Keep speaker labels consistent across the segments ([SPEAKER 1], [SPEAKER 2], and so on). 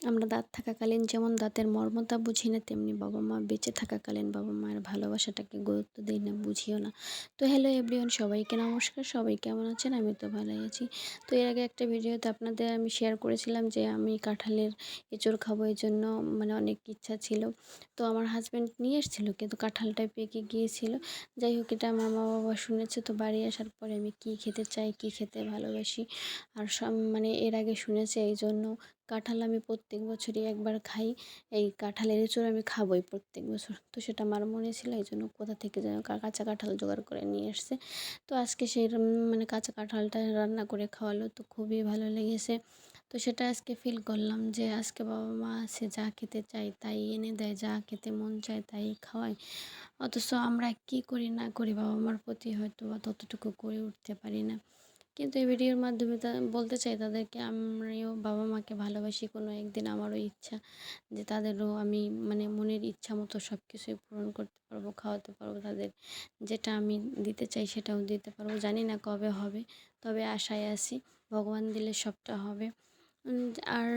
[SPEAKER 1] আমরা দাঁত থাকাকালীন যেমন দাঁতের মর্মতা বুঝি না, তেমনি বাবা মা বেঁচে থাকাকালীন বাবা মায়ের ভালোবাসাটাকে গুরুত্ব দিই না, বুঝিও না। তো হ্যালো এভরিওয়ান সবাইকে নমস্কার, সবাই কেমন আছেন? আমি তো ভালোই আছি। তো এর আগে একটা ভিডিওতে আপনাদের আমি শেয়ার করেছিলাম যে আমি কাঁঠালের এঁচড় খাব এই জন্য মানে অনেক ইচ্ছা ছিল। তো আমার হাজব্যান্ড নিয়ে এসেছিল, কিন্তু কাঁঠালটা পেকে গিয়েছিল। যাই হোক, এটা আমার মা বাবা শুনেছে, তো বাড়ি আসার পরে আমি কী খেতে চাই, কী খেতে ভালোবাসি? আর সব মানে এর আগে শুনেছে এই জন্য কাঁঠাল আমি প্রত্যেক বছরই একবার খাই। এই কাঁঠালের এঁচড় আমি খাবই প্রত্যেক বছর। তো সেটা আমার মনে ছিল এই জন্য কোথা থেকে যেন কাঁচা কাঁঠাল জোগাড় করে নিয়ে এসছে তো আজকে সেই মানে কাঁচা কাঁঠালটা রান্না করে খাওয়ালো, তো খুবই ভালো লেগেছে। তো সেটা আজকে ফিল করলাম যে আজকে বাবা মা আছে, যা খেতে চাই তাই এনে দেয়, যা খেতে মন চায় তাই খাওয়ায়। অথচ আমরা কি করি না করি বাবা মার প্রতি হয়তো বা ততটুকু করে উঠতে পারি না। কিন্তু এই ভিডিওর মাধ্যমে তা, বলতে চাই তাদেরকে আমিও বাবা মাকে ভালোবাসি, কোনো একদিন আমারও ইচ্ছা যে তাদেরও আমি মানে মনের ইচ্ছা মতো সব কিছুই পূরণ করতে পারব, খাওয়াতে পারব, তাদের যেটা আমি দিতে চাই সেটাও দিতে পারব। জানি না কবে হবে, তবে আশায় আছি ভগবান দিলে সবটা হবে। আর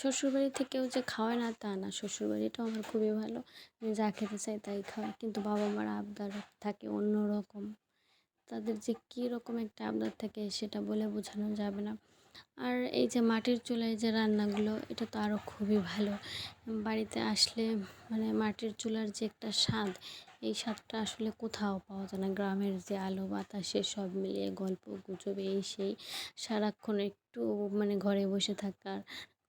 [SPEAKER 1] শ্বশুরবাড়ি থেকেও যে খাওয়ায় না, তা না, শ্বশুরবাড়িটাও আমার খুবই ভালো। যা খেতে চাই তাই খাওয়াই, কিন্তু বাবা মার আবদার থাকে অন্য রকম তাদের যে কী রকম একটা আবদার থাকে সেটা বলে বোঝানো যাবে না। আর এই যে মাটির চুলায় যে রান্নাগুলো, এটা তো আরও খুবই ভালো। বাড়িতে আসলে মানে মাটির চুলার যে একটা স্বাদ, এই স্বাদটা আসলে কোথাও পাওয়া যায় না। গ্রামের যে আলো, বাতাসে সব মিলিয়ে গল্প, গুজব, এই সেই সারাক্ষণ একটু মানে ঘরে বসে থাকার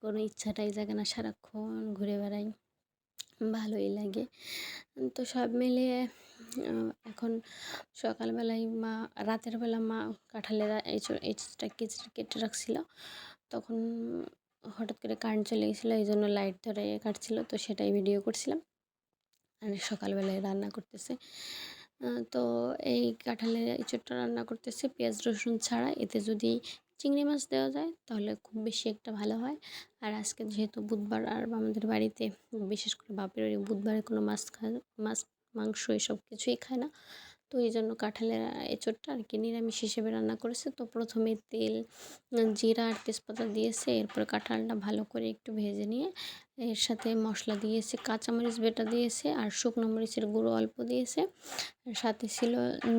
[SPEAKER 1] কোনো ইচ্ছাটাই জাগে না। সারাক্ষণ ঘুরে বেড়াই। ভালোই লাগে। তো সব মিলিয়ে এখন সকালবেলায় মা, রাতের বেলা মা কাঁঠালের এঁচড়টা কেটে রাখছিল। তখন হঠাৎ করে কারেন্ট চলে গেছিল, এই জন্য লাইট ধরে কাটছিল, তো সেটাই ভিডিও করছিলাম। আর সকালবেলায় রান্না করতেছে। তো এই কাঁঠালের এঁচড়টা রান্না করতেছে, পেঁয়াজ, রসুন ছাড়া। এতে যদি চিংড়ি মাছ দেওয়া যায়, তাহলে খুব বেশি একটা ভালো হয়। আর আজকে যেহেতু বুধবার, আর আমাদের বাড়িতে বিশেষ করে বাপের বাড়ি বুধবারে কোনো মাছ খায় মাছ, মাংস এসব কিছুই খায় না। তো এই জন্য কাঁঠালের এঁচড়টা আর কি নিরামিষ হিসেবে রান্না করেছে। তো প্রথমে তেল, জিরা আর তেজপাতা দিয়েছে, এরপর কাঁঠালটা ভালো করে একটু ভেজে নিয়ে এর সাথে মশলা দিয়েছে, কাঁচামরিচ বেটা দিয়েছে, আর শুকনো মরিচের গুঁড়ো অল্প দিয়েছে। সাথে ছিল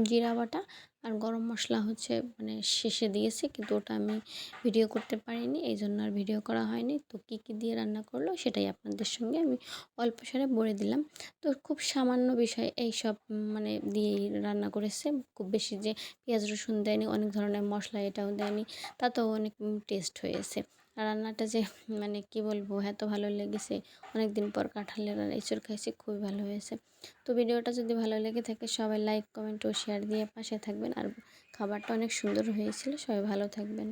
[SPEAKER 1] জিরা বাটা আর গরম মশলা হচ্ছে মানে শেষে দিয়েছে কিন্তু ওটা আমি ভিডিও করতে পারিনি এই জন্য আর ভিডিও করা হয়নি। তো কী কী দিয়ে রান্না করল সেটাই আপনাদের সঙ্গে আমি অল্প সারে বলে দিলাম। তো খুব সামান্য বিষয় এই সব মানে দিয়েই রান্না করেছে। খুব বেশি যে পেঁয়াজ রসুন দেয়নি, অনেক ধরনের মশলা এটাও দেয়নি, তাতেও অনেক টেস্ট হয়েছে। রান্নাটা যে মানে কি বলব, এত ভালো লেগেছে। অনেক দিন পর কাঁঠালের আর এঁচড় খাইছে, খুবই ভালো হয়েছে। তো ভিডিওটা যদি ভালো লেগে থাকে, সবাই লাইক কমেন্ট ও শেয়ার দিয়ে পাশে থাকবেন। আর খাবারটা অনেক সুন্দর হয়েছিল, সবাই ভালো থাকবেন।